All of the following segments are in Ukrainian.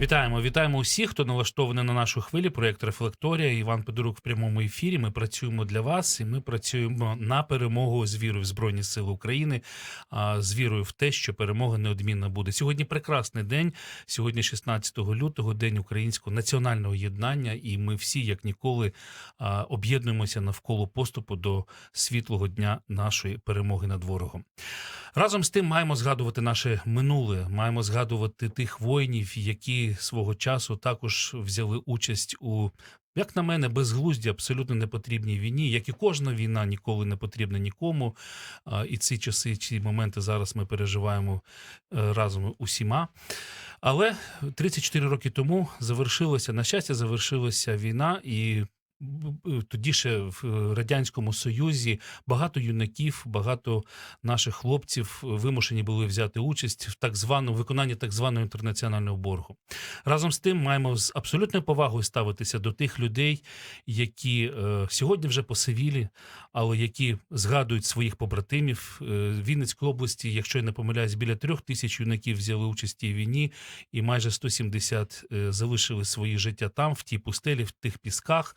Вітаємо, вітаємо усіх, хто налаштований на нашу хвилі. Проєкт Рефлекторія. Іван Педорук в прямому ефірі. Ми працюємо для вас, і ми працюємо на перемогу з вірою в Збройні Сили України, з вірою в те, що перемога неодмінна буде. Сьогодні прекрасний день. Сьогодні, 16 лютого, день українського національного єднання, і ми всі, як ніколи, об'єднуємося навколо поступу до світлого дня нашої перемоги над ворогом. Разом з тим маємо згадувати наше минуле, маємо згадувати тих воїнів, які свого часу також взяли участь у. Як на мене, безглузді, абсолютно непотрібній війні, як і кожна війна ніколи не потрібна нікому. І ці часи, ці моменти зараз ми переживаємо е, разом усіма. Але 34 роки тому завершилася, на щастя, завершилася війна, і тоді ще в радянському союзі багато юнаків, багато наших хлопців вимушені були взяти участь в так званому виконанні так званого інтернаціонального боргу. Разом з тим маємо з абсолютною повагою ставитися до тих людей, які е, сьогодні вже посивілі, але які згадують своїх побратимів Е, в Вінницькій області. Якщо я не помиляюсь, біля трьох тисяч юнаків взяли участь в війні, і майже 170 е, залишили свої життя там, в тій пустелі, в тих пісках.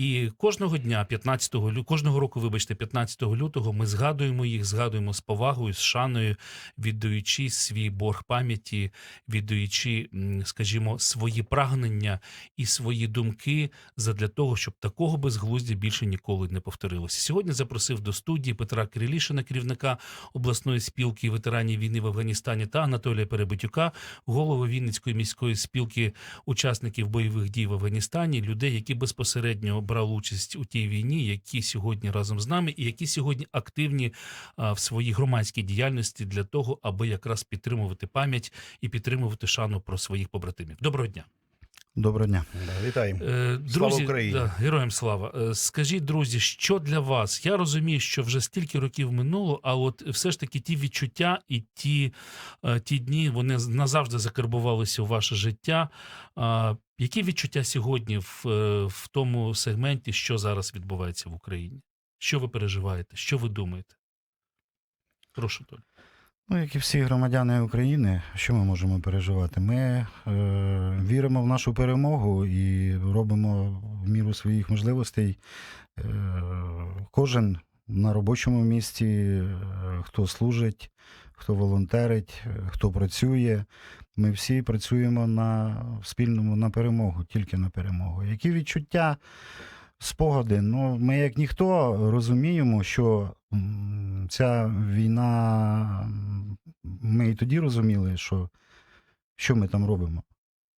І кожного дня, 15 лю... кожного року, вибачте, 15 лютого, ми згадуємо їх, згадуємо з повагою, з шаною, віддаючи свій борг пам'яті, віддаючи, скажімо, свої прагнення і свої думки задля того, щоб такого безглуздя більше ніколи не повторилося. Сьогодні запросив до студії Петра Кирилішина, керівника обласної спілки ветеранів війни в Афганістані, та Анатолія Перебитюка, голову Вінницької міської спілки учасників бойових дій в Афганістані, людей, які безпосередньо брали участь у тій війні, які сьогодні разом з нами, і які сьогодні активні в своїй громадській діяльності для того, аби якраз підтримувати пам'ять і підтримувати шану про своїх побратимів. Доброго дня. Доброго дня. Да, вітаємо. Е, Друзі, Слава Україні! Да, героям слава. Е, Скажіть, друзі, що для вас? Я розумію, що вже стільки років минуло, а от все ж таки ті відчуття і ті, е, ті дні вони назавжди закарбувалися у ваше життя. Які відчуття сьогодні в, в тому сегменті, що зараз відбувається в Україні? Що ви переживаєте? Що ви думаєте? Прошу, Толь. Ну, як і всі громадяни України, що ми можемо переживати? Ми е, віримо в нашу перемогу і робимо в міру своїх можливостей. Е, кожен на робочому місці, е, хто служить, хто волонтерить, е, хто працює. Ми всі працюємо на спільному на перемогу, тільки на перемогу. Які відчуття? Спогади. Ну, ми, як ніхто, розуміємо, що ця війна, ми і тоді розуміли, що, що ми там робимо.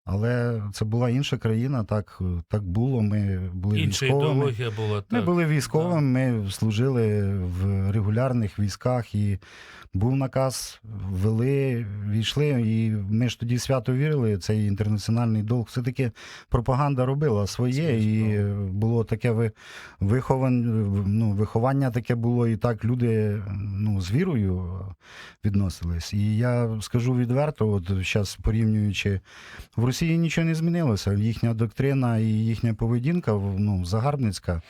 Але це була інша країна, так, так було. Ми були Інша військовими. ідеологія була Ми були військовими, ми служили в регулярних військах, і був наказ, ввели, війшли, і ми ж тоді свято вірили. Цей інтернаціональний долг. Все-таки пропаганда робила своє, Це і було таке ви- вихован, ну, виховання таке було, і так люди ну, з вірою відносились. І я скажу відверто, от зараз порівнюючи, в Росії нічого не змінилося. Їхня доктрина і їхня поведінка ну, загарбницька.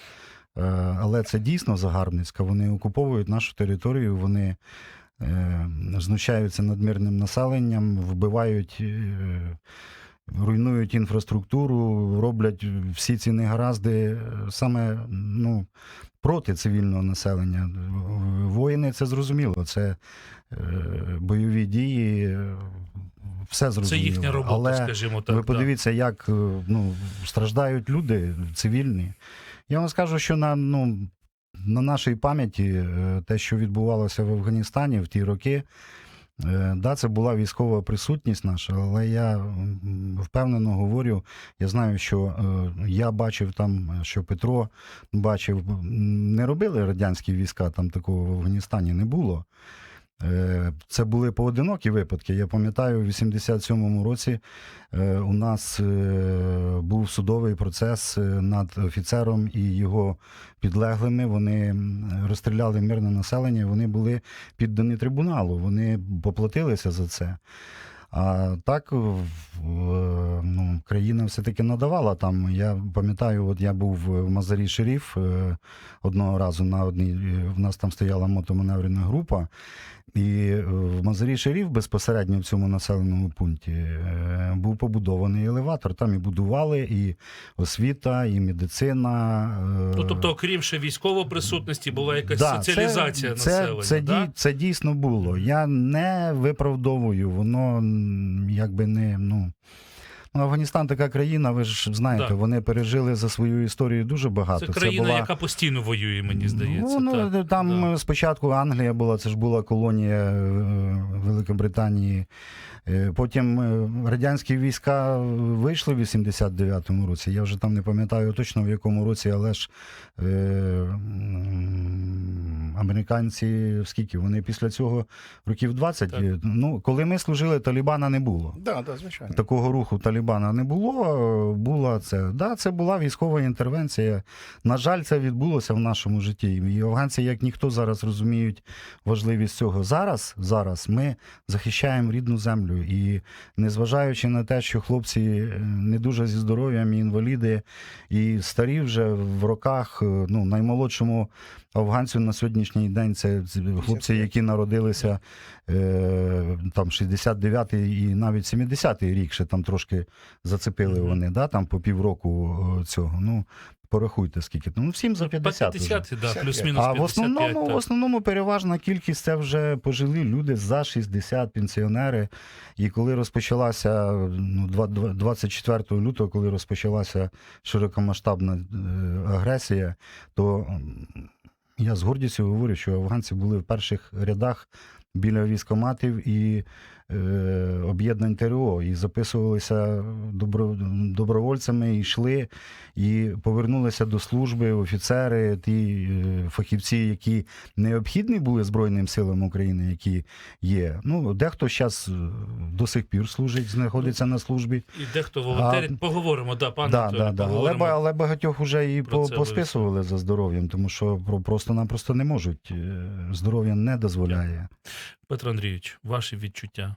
Е, Але це дійсно загарбницька. Вони окуповують нашу територію, вони знущаються над мирним населенням, вбивають, е, руйнують інфраструктуру, роблять всі ці негаразди е, саме ну, проти цивільного населення. Воїни це зрозуміло, це е, бойові дії, е, все Це їхня робота, Але скажімо так. ви подивіться, як е, ну, страждають люди цивільні. Я вам скажу, що на, ну, на нашій пам'яті е, те, що відбувалося в Афганістані в ті роки, е, да, це була військова присутність наша, але я впевнено говорю, я знаю, що е, я бачив там, що Петро бачив, не робили радянські війська, там такого в Афганістані не було. Е, Це були поодинокі випадки. Я пам'ятаю, у 87-му році е, у нас е, був судовий процес над офіцером і його підлеглими. Вони розстріляли мирне населення. Вони були піддані трибуналу. Вони поплатилися за це. А так, в- в- ну, країна все-таки надавала там. Я пам'ятаю, от я був в Мазарі Шеріф одного разу на одній. В нас там стояла мотоманеврена група. І е, в Мазарі Шеріф безпосередньо в цьому населеному пункті е, був побудований елеватор. Там і будували, і освіта, і медицина. е, Ну, тобто, окрім ще військової присутності, була якась Да, соціалізація це, населення. Це, це, да? це дійсно було. Я не виправдовую, воно якби не. Ну, ну, Афганістан така країна, ви ж знаєте, так. вони пережили за свою історію дуже багато. Це країна, була... яка постійно воює, мені здається. Ну, ну, так. там да. спочатку Англія була, це ж була колонія е, Великобританії. Е, Потім е, радянські війська вийшли в 89-му році. Я вже там не пам'ятаю точно в якому році, але ж американці, скільки вони після цього років 20. Так. е, Ну, коли ми служили, Талібана не було. Да, да, звичайно. Такого руху Талібана не було. е, Була це. Да, це була військова інтервенція. На жаль, це відбулося в нашому житті. І афганці, як ніхто зараз розуміють важливість цього. Зараз, зараз ми захищаємо рідну землю. І незважаючи на те, що хлопці е, не дуже зі здоров'ям, і інваліди, і старі вже в роках, е, ну наймолодшому афганцю на сьогоднішній день. Це хлопці, які народилися е, там 69-й і навіть 70-й рік ще там трошки зацепили вони, да, там по півроку е, цього. Ну, порахуйте скільки. там. Ну, всім за 50. вже. да, плюс-мінус А в 55. основному, в основному переважна кількість це вже пожилі люди за 60 пенсіонери. І коли розпочалася ну, два- два- 24 лютого, коли розпочалася широкомасштабна е, агресія, то я з гордістю говорю, що афганці були в перших рядах біля військоматів і об'єднань ТРО, і записувалися добро, добровольцями, і йшли, і повернулися до служби офіцери, ті е, фахівці, які необхідні були Збройним силам України, які є. Ну, дехто зараз до сих пір служить, знаходиться на службі. І дехто волонтерить. Поговоримо, да, пане Да, да, да. Але, але багатьох вже і по, посписували за здоров'ям, тому що про- просто-напросто не можуть. Е, Здоров'я не дозволяє. Петро Андрійович, ваші відчуття.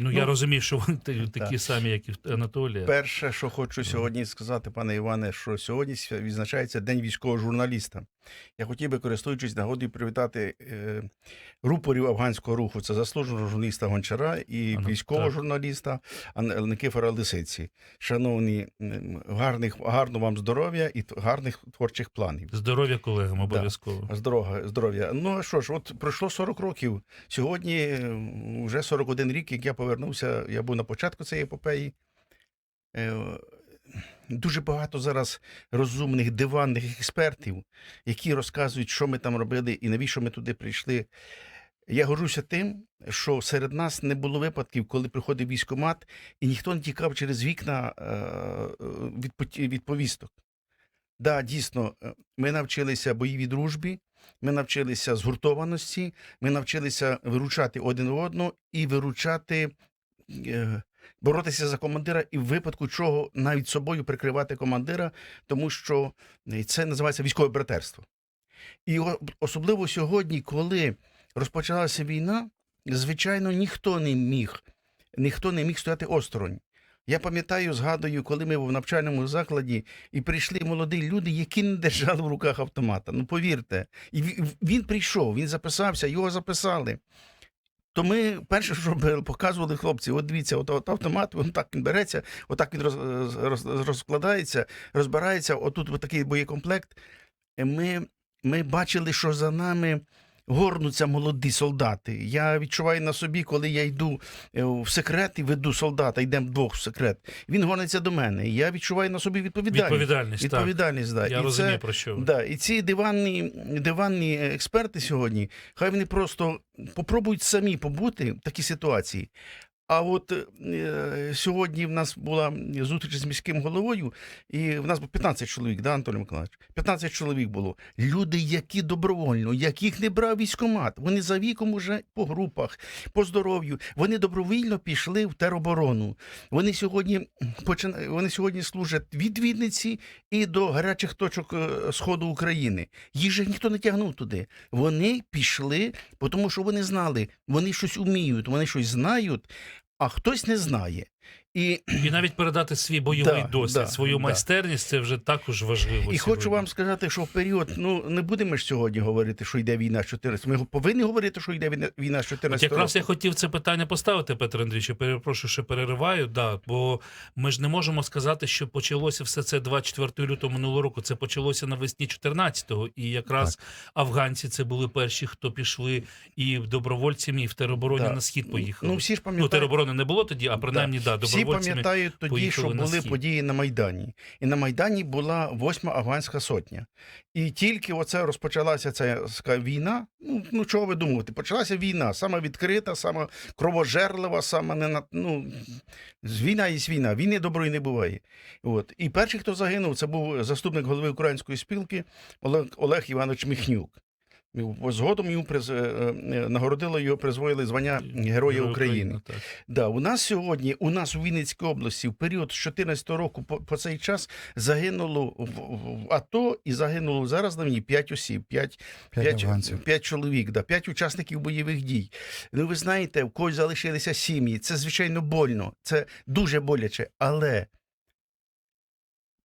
Ну, я Ну, розумію, що вони та- такі так. самі, як і Анатолія. Перше, що хочу сьогодні сказати, пане Іване, що сьогодні відзначається День військового журналіста. Я хотів би, користуючись нагодою, привітати е, рупорів афганського руху. Це заслуженого журналіста Гончара і А, ну, військового так. журналіста Никифора Лисиці. Шановні, гарних, гарно вам здоров'я і гарних творчих планів. Здоров'я колегам обов'язково. Здоров'я, здоров'я. Ну що ж, от пройшло 40 років. Сьогодні вже 41 рік, як я повернувся, я був на початку цієї епопеї. Е, Дуже багато зараз розумних диванних експертів, які розказують, що ми там робили і навіщо ми туди прийшли. Я горжуся тим, що серед нас не було випадків, коли приходив військомат, і ніхто не тікав через вікна е, від, повісток. Да, дійсно, е, ми навчилися бойовій дружбі, ми навчилися згуртованості, ми навчилися виручати один одного і виручати, е, боротися за командира, і в випадку чого навіть собою прикривати командира, тому що е, це називається військове братерство. І особливо сьогодні, коли розпочалася війна, звичайно, ніхто не міг, ніхто не міг стояти осторонь. Я пам'ятаю, згадую, коли ми в навчальному закладі і прийшли молоді люди, які не держали в руках автомата. Ну повірте, і він прийшов, він записався, його записали. То ми перше, що показували хлопці, от дивіться, от, от автомат, він так він береться, отак він роз, роз, розкладається, розбирається, отут от такий боєкомплект. Е, Ми, ми бачили, що за нами горнуться молоді солдати. Я відчуваю на собі, коли я йду е, в секрет і веду солдата, йдемо вдвох в секрет. Він гониться до мене. І я відчуваю на собі відповідальність. Відповідальність, так. Да. Я і розумію, це, про що ви. Да, і ці диванні, диванні експерти сьогодні, хай вони просто попробують самі побути в такій ситуації. А от е, сьогодні в нас була зустріч з міським головою, і в нас було 15 чоловік, да, Анатолій Миколаївич? 15 чоловік було. Люди, які добровольно, яких не брав військомат, вони за віком уже по групах, по здоров'ю, вони добровільно пішли в тероборону. Вони сьогодні почина... вони сьогодні служать від Вінниці і до гарячих точок е, сходу України. Їх же ніхто не тягнув туди. Вони пішли, тому що вони знали, вони щось вміють, вони щось знають, а хтось не знає. І, І навіть передати свій бойовий Да, досвід, да, свою да. майстерність це вже також важливо. і сьогодні. хочу вам сказати, що в період, ну не будемо ж сьогодні говорити, що йде війна з 14. Ми повинні говорити, що йде війна- війна з От 14 якраз я хотів це питання поставити, Петро Андрійович. Перепрошую, що перериваю. Да, бо ми ж не можемо сказати, що почалося все це 24 лютого минулого року. Це почалося навесні 14-го. І якраз афганці це були перші, хто пішли і добровольцями, і в теробороні Да. на схід поїхали. Ну всі ж Ну, пам'ятають. тероборони не було тоді, а принаймні да, Всі пам'ятають тоді, що були схід. події на Майдані. І на Майдані була восьма афганська сотня. І тільки оце розпочалася ця війна. Ну, ну чого ви думаєте? Почалася війна, сама відкрита, сама кровожерлива, сама не на ну війна є війна. Війни доброї не буває. От і перший, хто загинув, це був заступник голови української спілки Олег, Олег Іванович Міхнюк. Згодом йому приз, е, е, нагородили його, призвоїли звання Героя Герой України. так. Да, у нас сьогодні, у нас у Вінницькій області, в період з 14 року по, по цей час загинуло в, в- АТО і загинуло зараз на війні 5 осіб, 5, П'ять 5, 5 чоловік, да, 5 учасників бойових дій. Ну, ви знаєте, в когось залишилися сім'ї. Це, звичайно, больно, це дуже боляче. Але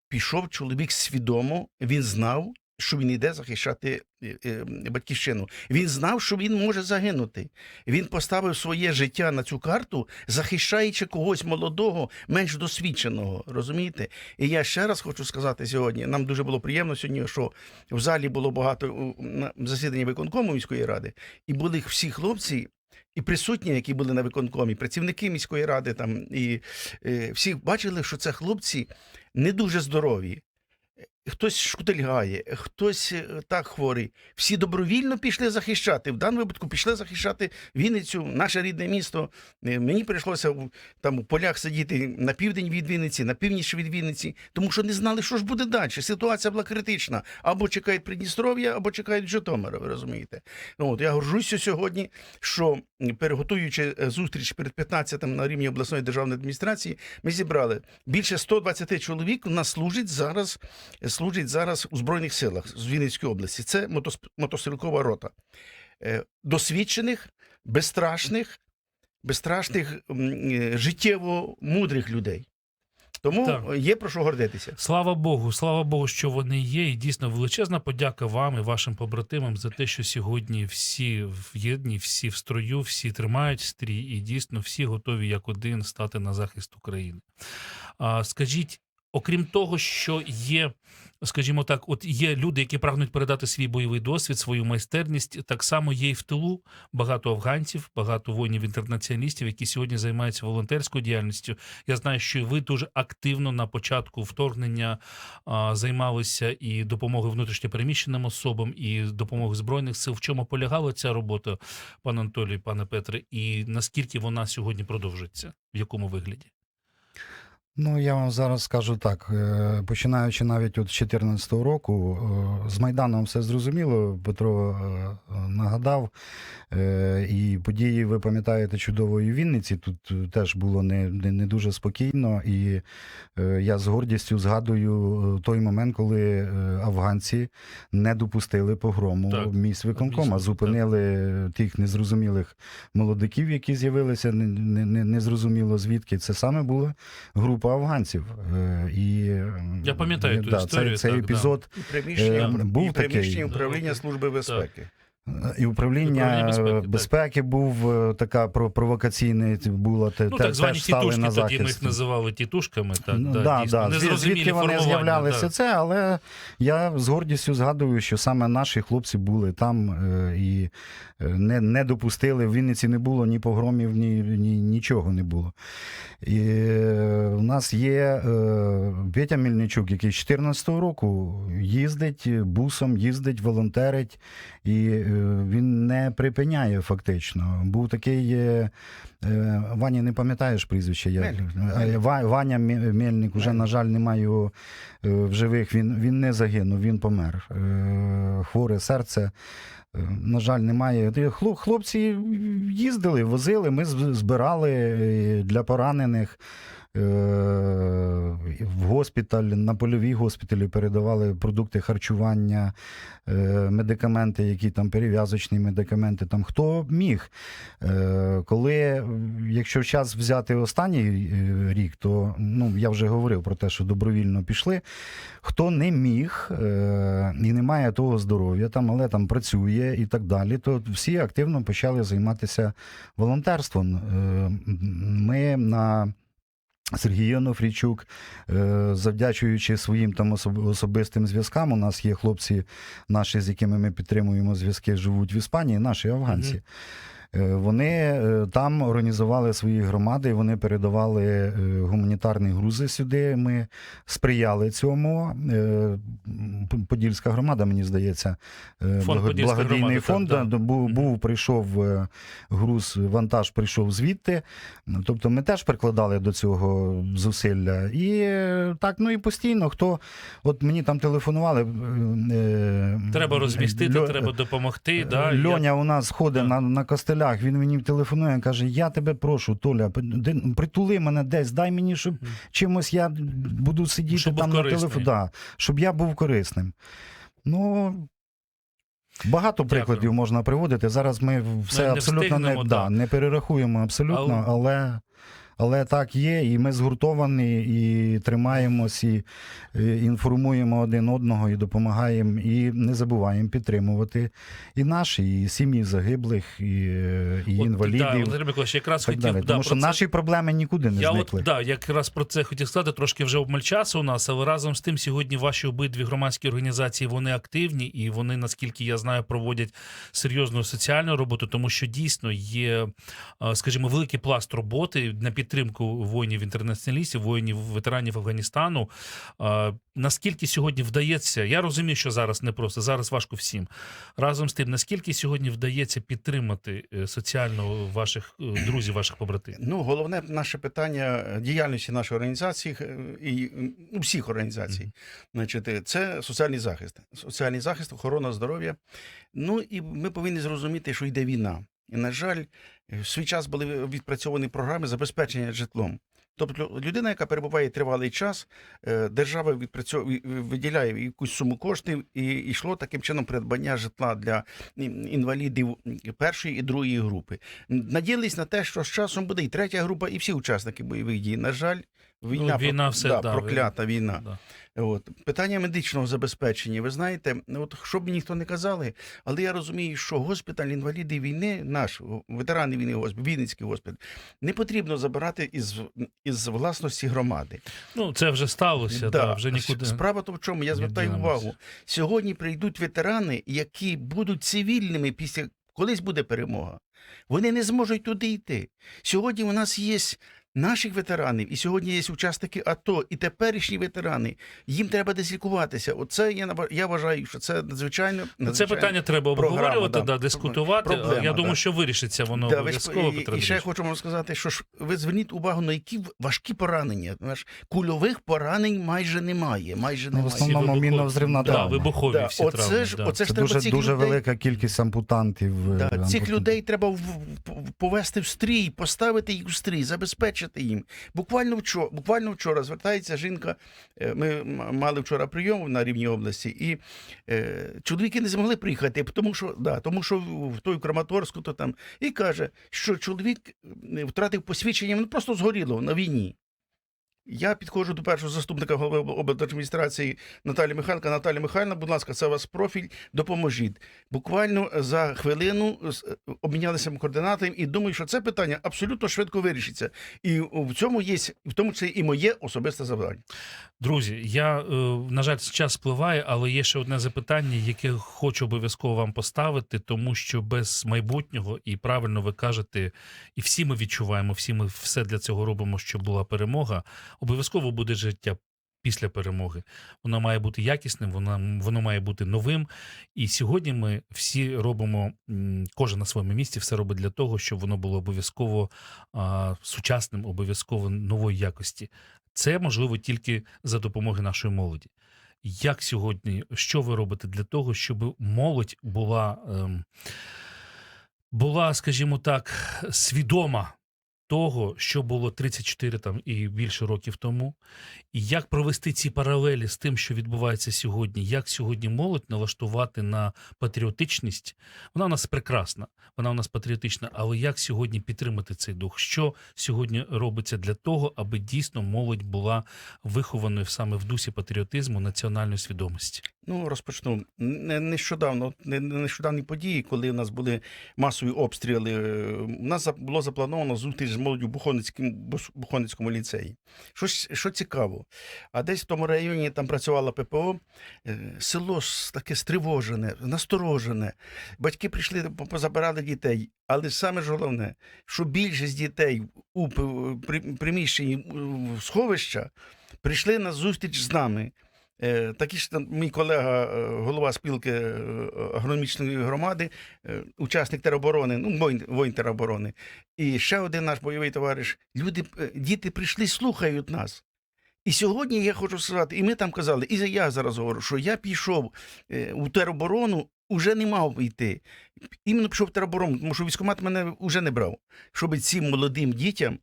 пішов чоловік свідомо, він знав, що він йде захищати е, е, батьківщину. Він знав, що він може загинути. Він поставив своє життя на цю карту, захищаючи когось молодого, менш досвідченого. Розумієте? І я ще раз хочу сказати сьогодні. Нам дуже було приємно сьогодні, що в залі було багато засіданні виконкому міської ради, і були всі хлопці. І присутні, які були на виконкомі, працівники міської ради, там і е, всі бачили, що це хлопці не дуже здорові. Хтось шкутильгає, хтось е, так хворий. Всі добровільно пішли захищати. В даному випадку пішли захищати Вінницю, наше рідне місто. Е, Мені прийшлося там у полях сидіти на південь від Вінниці, на північ від Вінниці, тому що не знали, що ж буде далі. Ситуація була критична. Або чекають Придністров'я, або чекають Житомира, ви розумієте. Ну, от я горжуся сьогодні, що переготуючи е, зустріч перед 15-м на рівні обласної державної адміністрації, ми зібрали більше 120 чоловік. У нас служить зараз, служить зараз у Збройних силах з Вінницької області. Це мотострілкова рота. Е, Досвідчених, безстрашних, безстрашних, е, життєво мудрих людей. Тому Так. є про що гордитися. Слава Богу, слава Богу, що вони є. І дійсно величезна подяка вам і вашим побратимам за те, що сьогодні всі в єдні, всі в строю, всі тримають стрій, і дійсно всі готові як один стати на захист України. А, скажіть, окрім того, що є. Скажімо так, от є люди, які прагнуть передати свій бойовий досвід, свою майстерність. Так само є і в тилу багато афганців, багато воїнів-інтернаціоналістів, які сьогодні займаються волонтерською діяльністю. Я знаю, що ви дуже активно на початку вторгнення а, займалися і допомогою внутрішньопереміщеним особам, і допомогою збройних сил. В чому полягала ця робота, пане Анатолій, пане Петре, і наскільки вона сьогодні продовжується? В якому вигляді? Ну, я вам зараз скажу так. е, Починаючи навіть от з 2014 року, е, з Майданом все зрозуміло. Петро е, нагадав. І події, ви пам'ятаєте, чудово і в Вінниці. Тут теж було не, не, не дуже спокійно. І я з гордістю згадую той момент, коли афганці не допустили погрому Так, місць виконкома, зупинили тих незрозумілих молодиків, які з'явилися не, не, не, незрозуміло звідки. Це саме була група афганців. Е, І, е, Я пам'ятаю ту да, історію, Цей, цей так, епізод да. приміщення, Е, був і приміщення такий. управління Служби безпеки. е, і управління Управління безпеки, безпеки, так. був е, така провокаційна була. Те, Ну так звані теж стали тітушки, на тоді ми їх називали тітушками. Так, Ну, да, да, дійсно. да. Звід- Звідки вони з'являлися да. це, але я з гордістю згадую, що саме наші хлопці були там е, і е, не, не допустили. В Вінниці не було ні погромів, ні, ні нічого не було. І е, у нас є е, Петя Мільничук, який з 2014 року їздить бусом, їздить, волонтерить, і е, він не припиняє фактично. Був такий. е, е, Ваня, не пам'ятаєш прізвище? Я, Мельник. Е, Ваня Мельник, Мельник. на жаль, немає в живих. Він, він не загинув, він помер. Хворе серце. На жаль, немає. Хлопці їздили, возили, ми збирали для поранених. Госпіталь, на польові госпіталі передавали продукти харчування, е, медикаменти, які там перев'язочні медикаменти. Там хто міг. Е, Коли, якщо час взяти останній е, рік, то ну я вже говорив про те, що добровільно пішли. Хто не міг і не має того здоров'я, там, але там працює і так далі, то всі активно почали займатися волонтерством. Ми на Сергій Онофрійчук, е, завдячуючи своїм там особ- особистим зв'язкам, у нас є хлопці наші, з якими ми підтримуємо зв'язки, живуть в Іспанії, наші афганці. Мгм. Е, Вони е, там організували свої громади, вони передавали е, гуманітарні грузи сюди. Ми сприяли цьому. Е, Подільська громада, мені здається, е, Фонд благодійний фонд. так, да. Був, був прийшов е, груз, вантаж прийшов звідти. Тобто ми теж прикладали до цього зусилля. І е, так, ну і постійно, хто от мені там телефонували. е, е, Треба розмістити, Льо- треба допомогти. Да? Е, Льоня у нас ходить Да. на, на костелях, він мені телефонує, каже: Я тебе прошу, Толя, притули мене десь, дай мені, щоб чимось я буду сидіти Щоб там на телефоні. Да, щоб я був корисним. Ну. Багато Дякую. прикладів можна приводити. Зараз ми все ми абсолютно не, да, да. не перерахуємо абсолютно, але, але так є, і ми згуртовані, і тримаємось, і, е, інформуємо один одного, і допомагаємо, і не забуваємо підтримувати і наші, і сім'ї загиблих, і, і От, Да, інвалідів. Володимир Миколаївич, якраз так хотів далі. да, Тому що це- наші проблеми нікуди не Я зникли. от да, якраз про це хотів сказати. Трошки вже обмаль часу у нас, але разом з тим, сьогодні ваші обидві громадські організації вони активні і вони, наскільки я знаю, проводять серйозну соціальну роботу, тому що дійсно є, е, скажімо, великий пласт роботи на підтримку воїнів-інтернаціоналістів, воїнів ветеранів Афганістану. Е, Наскільки сьогодні вдається, я розумію, що зараз не просто зараз важко всім. Разом з тим, наскільки сьогодні вдається підтримати е, соціально ваших е, друзів, ваших побратимів? Ну, головне наше питання діяльності нашої організації е, і всіх організацій. Мгм. Значить, е, це соціальний захист. Соціальний захист, охорона здоров'я. Ну і ми повинні зрозуміти, що йде війна. І, на жаль, е, в свій час були відпрацьовані програми забезпечення житлом. Тобто людина, яка перебуває тривалий час, е, держава відпрацьовує, виділяє якусь суму коштів, і йшло таким чином придбання житла для інвалідів першої і другої групи. Надіялись на те, що з часом буде і третя група, і всі учасники бойових дій. На жаль, війна, Ну, війна все, да, да, проклята війна. Да. От питання медичного забезпечення. Ви знаєте, от що б ніхто не казали, але я розумію, що госпіталь інвалідів війни, наш ветерани війни, госпіталь, Вінницький госпіталь, не потрібно забирати із, із власності громади. Ну, це вже сталося, да, вже нікуди. Справа то в чому я звертаю увагу. Сьогодні прийдуть ветерани, які будуть цивільними після колись буде перемога. Вони не зможуть туди йти. Сьогодні у нас є наших ветеранів, і сьогодні є учасники АТО, і теперішні ветерани. Їм треба десь лікуватися. Оце я я вважаю, що це надзвичайно Це питання треба обговорювати, да. да, дискутувати. Проблема, я думаю, да. що вирішиться воно Да, обов'язково. і, і ще я хочу вам сказати, що ж ви зверніть увагу на які важкі поранення. Знаєш, кульових поранень майже немає. Майже Ну, в основному мінно-взривна да, травма. вибухові Да, всі оце травми. ж- да. оце Це треба дуже, цих дуже людей- велика кількість ампутантів. е, Да, цих людей треба в- в- повести в стрій, поставити їх в стрій, забезпечити їм. Буквально вчора, буквально вчора звертається жінка. е, Ми мали вчора прийом на рівні області, і е, чоловіки не змогли приїхати, тому що, да, тому що в той Краматорську, то там, і каже, що чоловік втратив посвідчення, він просто згоріло на війні. Я підходжу до першого заступника голови об- облдержадміністрації Наталі Михайлка. Наталі Михайлівна, будь ласка, це у вас профіль, допоможіть. Буквально за хвилину з- обмінялися ми координатами і думаю, що це питання абсолютно швидко вирішиться. І в цьому є, в тому числі і моє особисте завдання. Друзі, я, е, на жаль, час спливає, але є ще одне запитання, яке хочу обов'язково вам поставити, тому що без майбутнього, і правильно ви кажете, і всі ми відчуваємо, всі ми все для цього робимо, щоб була перемога. Обов'язково буде життя після перемоги. Воно має бути якісним, воно, воно має бути новим. І сьогодні ми всі робимо, кожен на своєму місці, все робить для того, щоб воно було обов'язково а, сучасним, обов'язково нової якості. Це можливо тільки за допомогою нашої молоді. Як сьогодні, що ви робите для того, щоб молодь була, ем, була, скажімо так, свідома того, що було 34 там і більше років тому, і як провести ці паралелі з тим, що відбувається сьогодні, як сьогодні молодь налаштувати на патріотичність, вона у нас прекрасна, вона у нас патріотична, але як сьогодні підтримати цей дух? Що сьогодні робиться для того, аби дійсно молодь була вихованою саме в дусі патріотизму, національної свідомості? Ну, розпочну. Не- Нещодавно, не- не- нещодавні події, коли у нас були масові обстріли, у нас було заплановано зустріч з молоддю в Бухонницькому, Бус- ліцеї. Що, що цікаво, а десь в тому районі там працювала ППО, е, село таке стривожене, насторожене. Батьки прийшли, по- позабирали дітей. Але саме ж головне, що більшість дітей у приміщенні сховища прийшли на зустріч з нами. Е, Такий ж там мій колега, е, голова спілки е, агрономічної громади, учасник тероборони, ну, воїн, воїн тероборони. І ще один наш бойовий товариш. Люди, діти прийшли, слухають нас. І сьогодні я хочу сказати, і ми там казали, і я зараз говорю, що я пішов у тероборону, уже не мав йти. Іменно пішов в тероборону, тому що військкомат мене вже не брав. Щоб цим молодим дітям,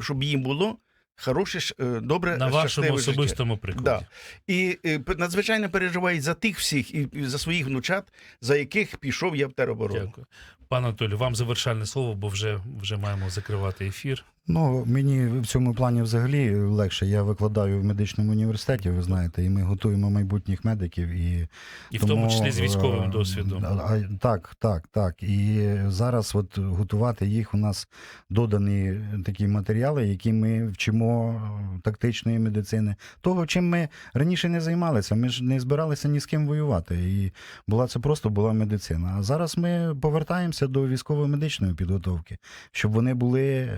щоб їм було хороше, е, добре, На вашому життя. особистому прикладі. Да. І і надзвичайно переживають за тих всіх і і за своїх внучат, за яких пішов я в тероборону. Дякую. Пане Анатолію, вам завершальне слово, бо вже, вже маємо закривати ефір. Ну, мені в цьому плані взагалі легше. Я викладаю в медичному університеті, ви знаєте, і ми готуємо майбутніх медиків. І, І в тому числі з е, військовим досвідом. а- а, так, так, так. І зараз от готувати їх у нас додані такі матеріали, які ми вчимо е, тактичної медицини. Того, чим ми раніше не займалися. Ми ж не збиралися ні з ким воювати. І була це просто була медицина. А зараз ми повертаємося до військово-медичної підготовки, щоб вони були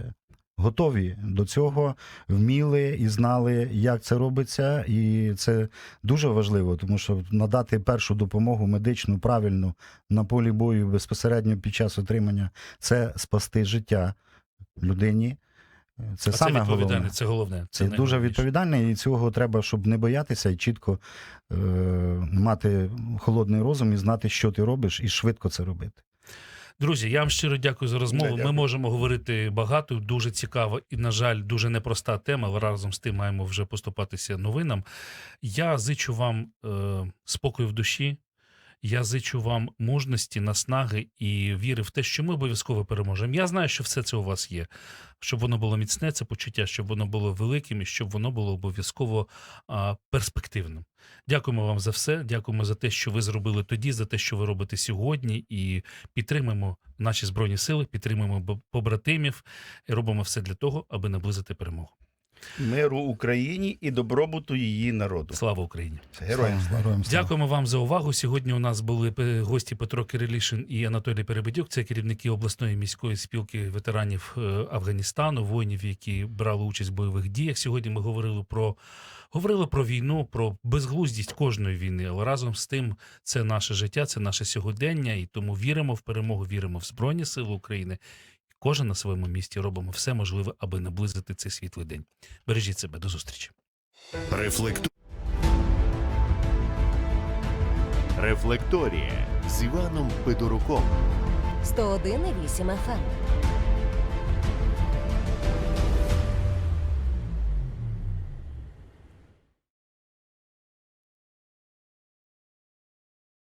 готові до цього, вміли і знали, як це робиться. І це дуже важливо, тому що надати першу допомогу медичну правильну на полі бою безпосередньо під час отримання це спасти життя людині. Це а саме це відповідальне, головне. це головне. Це дуже найголовніше. відповідально, і цього треба, щоб не боятися і чітко е, мати холодний розум і знати, що ти робиш, і швидко це робити. Друзі, я вам щиро дякую за розмову. Ми можемо говорити багато, дуже цікаво і, на жаль, дуже непроста тема, разом з тим маємо вже поступатися новинам. Я зичу вам е, спокою в душі. Я зичу вам мужності, наснаги і віри в те, що ми обов'язково переможемо. Я знаю, що все це у вас є. Щоб воно було міцне, це почуття, щоб воно було великим і щоб воно було обов'язково перспективним. Дякуємо вам за все. Дякуємо за те, що ви зробили тоді, за те, що ви робите сьогодні, і підтримуємо наші збройні сили, підтримуємо побратимів і робимо все для того, аби наблизити перемогу. Миру Україні і добробуту її народу. Слава Україні! Героям. слава. Героям слава. Дякуємо вам за увагу. Сьогодні у нас були гості Петро Кирилішин і Анатолій Перебедюк. Це керівники обласної міської спілки ветеранів е, Афганістану, воїнів, які брали участь в бойових діях. Сьогодні ми говорили про говорили про війну, про безглуздість кожної війни. Але разом з тим, це наше життя, це наше сьогодення, і тому віримо в перемогу, віримо в Збройні Сили України. Кожен на своєму місці робимо все можливе, аби наблизити цей світлий день. Бережіть себе, до зустрічі. Рефлекту... Рефлекторія з Іваном Федоруком. 101,8 FM.